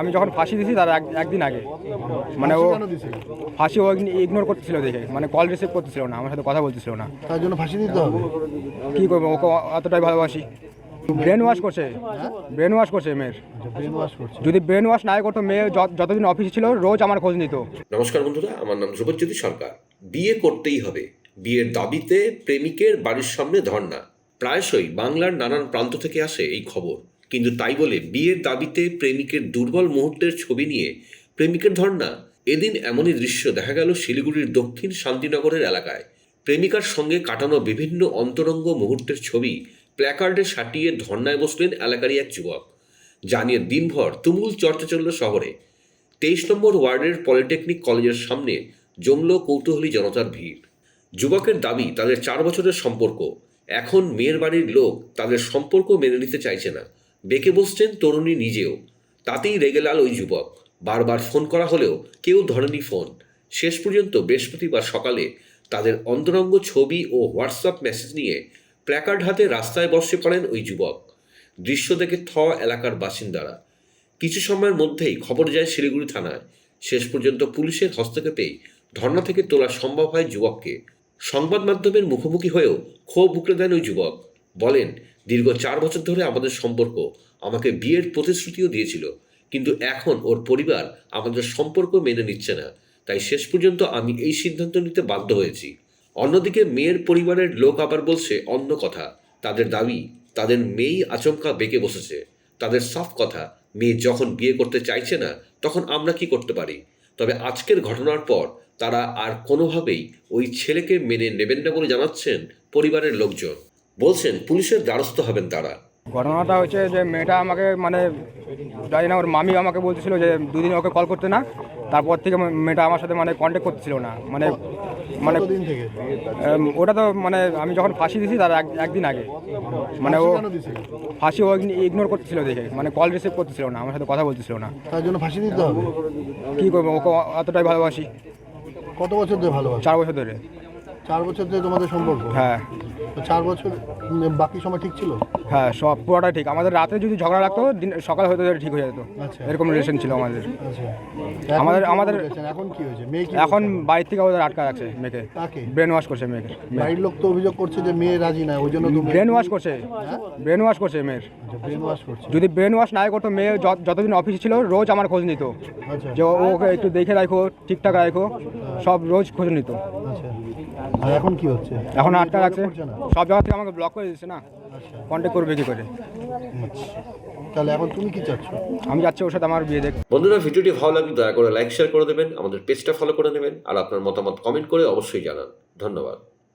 আমি যখন ফাঁসি দিয়েছি তার এক- একদিন আগে। মানে ও ফাঁসি ও ইগনোর করতেছিল দেখে। মানে কল রিসিভ করতেছিল না আমার সাথে কথা বলতেছিল না। তার জন্য ফাঁসি দিতে হবে? কী করব ওকে এতটাই ভালোবাসি। ব্রেন ওয়াশ করছে ব্রেন ওয়াশ করছে মেয়ের। ব্রেন ওয়াশ করছে। যদি ব্রেন ওয়াশ না করতো মেয়ে যত- যতদিন অফিসে ছিল রোজ আমার খোঁজ নিত। নমস্কার বন্ধুরা আমার নাম ধ্রুবজ্যোতি সরকার। বিয়ে করতেই হবে। বিয়ের দাবিতে প্রেমিকের বাড়ির সামনে ধর্ণা। প্রায়শই বাংলার নানান প্রান্ত থেকে আসে এই খবর। কিন্তু তাই বলে বিয়ের দাবিতে প্রেমিকের দুর্বল মুহূর্তের ছবি নিয়ে প্রেমিকের ধর্ণা। এদিন এমনই দৃশ্য দেখা গেল শিলিগুড়ির দক্ষিণ শান্তিনগরের এলাকায়। প্রেমিকার সঙ্গে কাটানো বিভিন্ন অন্তরঙ্গ মুহূর্তের ছবি প্ল্যাকার্ডে সাটিয়ে ধর্নায় বসলেন এলাকারই এক যুবক। জানিয়ে দিনভর তুমুল চর্চা চলল শহরে। তেইশ নম্বর ওয়ার্ডের পলিটেকনিক কলেজের সামনে জমল কৌতূহলী জনতার ভিড়। যুবকের দাবি, তাদের চার বছরের সম্পর্ক। এখন মেয়ের বাড়ির লোক তাদের সম্পর্ক মেনে নিতে চাইছে না। বেঁকে বসছেন তরুণী নিজেও। তাতেই রেগে লাল ওই যুবক। বারবার ফোন করা হলেও কেউ ধরেনি ফোন। শেষ পর্যন্ত বৃহস্পতিবার সকালে তাদের অন্তরঙ্গ ছবি ও হোয়াটসঅ্যাপ মেসেজ নিয়ে প্ল্যাকার্ড হাতে রাস্তায় বসে পড়েন ওই যুবক। দৃশ্য দেখে থ এলাকার বাসিন্দারা। কিছু সময়ের মধ্যেই খবর যায় শিলিগুড়ি থানায়। শেষ পর্যন্ত পুলিশের হস্তক্ষেপেই ধর্না থেকে তোলা সম্ভব হয় যুবককে। সংবাদ মাধ্যমের মুখোমুখি হয়েও ক্ষোভ উকড়ে দেন ওই যুবক। বলেন, দীর্ঘ চার বছর ধরে আমাদের সম্পর্ক আমাকে বিয়ের প্রতিশ্রুতিও দিয়েছিল, কিন্তু এখন ওর পরিবার আমাদের সম্পর্ক মেনে নিচ্ছে না। তাই শেষ পর্যন্ত আমি এই সিদ্ধান্ত নিতে বাধ্য হয়েছি। অন্যদিকে মেয়ের পরিবারের লোক আবার বলছে অন্য কথা, তাদের দাবি, তাদের মেয়েই আচমকা বেঁকে বসেছে। তাদের সাফ কথা, মেয়ে যখন বিয়ে করতে চাইছে না, তখন আমরা কি করতে পারি? তবে আজকের ঘটনার পর তারা আর কোনোভাবেই ওই ছেলেকে মেনে নেবেন না বলে জানাচ্ছেন পরিবারের লোকজন। বলছেন পুলিশের দ্বারস্থ হবেন তারা। ঘটনাটা হচ্ছে যে মেয়েটা আমাকে মানে জানি না ওর মামি আমাকে বলতেছিল যে দুদিন ওকে কল করতে না তারপর থেকে মেয়েটা আমার সাথে মানে কন্ট্যাক্ট করতেছিল না। মানে মানে ওটা তো মানে আমি যখন ফাঁসি দিয়েছি তার এক- একদিন আগে। মানে ও ফাঁসি ও ইগনোর করতেছিল দেখে মানে কল রিসিভ করতেছিল না আমার সাথে কথা বলতেছিল না। তার জন্য ফাঁসি দিতে হবে? কী করব ওকে এতটাই ভালোবাসি। কত বছর ধরে ভালোবাসা? চার বছর ধরে। চার বছর ধরে তোমাদের সম্পর্ক? হ্যাঁ। তো চার বছর উম, বাকি সময় ঠিক ছিল? হ্যাঁ সব পুরোটাই ঠিক। আমাদের রাতে যদি ঝগড়া লাগতো দিন সকাল হতে হতে ঠিক হয়ে যেত। আচ্ছা। এরকম রিলেশন ছিল আমাদের। আচ্ছা। আমাদের- কি আমাদের-? এখন কি হয়েছে? মেয়ে কি এখন? বাড়ির থেকে ওদের আটকা রাখছে মেয়েকে। ব্রেন ওয়াশ করছে মেয়েকে। বাড়ির লোক তো অভিযোগ করছে যে মেয়ে রাজি না ওই জন্য ব্রেন ওয়াশ করছে। ব্রেন ওয়াশ করছে মেয়ের। ব্রেন ওয়াশ করছে। যদি ব্রেন ওয়াশ নাই করতো মেয়ে যত- যতদিন অফিসে ছিল রোজ আমার খোঁজ নিত। আচ্ছা। যে ও- ওকে একটু দেখে রাখো ঠিকঠাক রাখো সব রোজ খোঁজ নিত। আচ্ছা আর এখন কি হচ্ছে? এখন আটটা আছে সব জায়গা থেকে আমাকে ব্লক করে দিচ্ছে না। আচ্ছা কন্ট্যাক্ট করবে কি করে? আচ্ছা। তাহলে এখন তুমি কি চাচ্ছ? আমি যাচ্ছি ওর সাথে আমার বিয়ে দেখ বন্ধুরা ভিডিওটি ভালো লাগলে দয়া করে লাইক শেয়ার করে দেবেন আমাদের পেজটা ফলো করে নেবেন আর আপনার মতামত কমেন্ট করে অবশ্যই জানান। ধন্যবাদ।